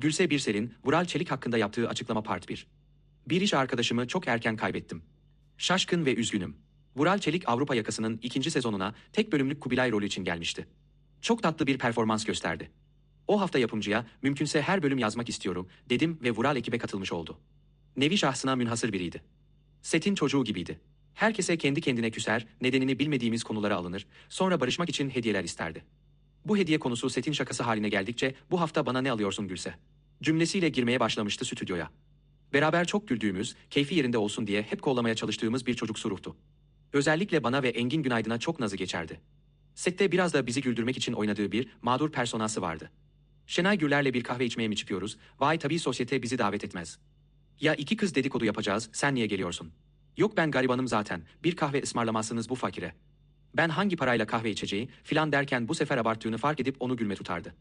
Gülse Birsel'in Vural Çelik hakkında yaptığı açıklama part 1. Bir iş arkadaşımı çok erken kaybettim. Şaşkın ve üzgünüm. Vural Çelik Avrupa yakasının ikinci sezonuna tek bölümlük Kubilay rolü için gelmişti. Çok tatlı bir performans gösterdi. O hafta yapımcıya mümkünse her bölüm yazmak istiyorum dedim ve Vural ekibe katılmış oldu. Nevi şahsına münhasır biriydi. Setin çocuğu gibiydi. Herkese kendi kendine küser, nedenini bilmediğimiz konulara alınır, sonra barışmak için hediyeler isterdi. Bu hediye konusu setin şakası haline geldikçe bu hafta bana ne alıyorsun Gülse? Cümlesiyle girmeye başlamıştı stüdyoya. Beraber çok güldüğümüz, keyfi yerinde olsun diye hep kollamaya çalıştığımız bir çocuk ruhtu. Özellikle bana ve Engin Günaydın'a çok nazı geçerdi. Sette biraz da bizi güldürmek için oynadığı bir mağdur personası vardı. Şenay Gürler'le bir kahve içmeye mi çıkıyoruz? Vay tabii sosyete bizi davet etmez. Ya iki kız dedikodu yapacağız, sen niye geliyorsun? Yok ben garibanım zaten, bir kahve ısmarlamazsınız bu fakire. Ben hangi parayla kahve içeceği filan derken bu sefer abarttığını fark edip onu gülme tutardı.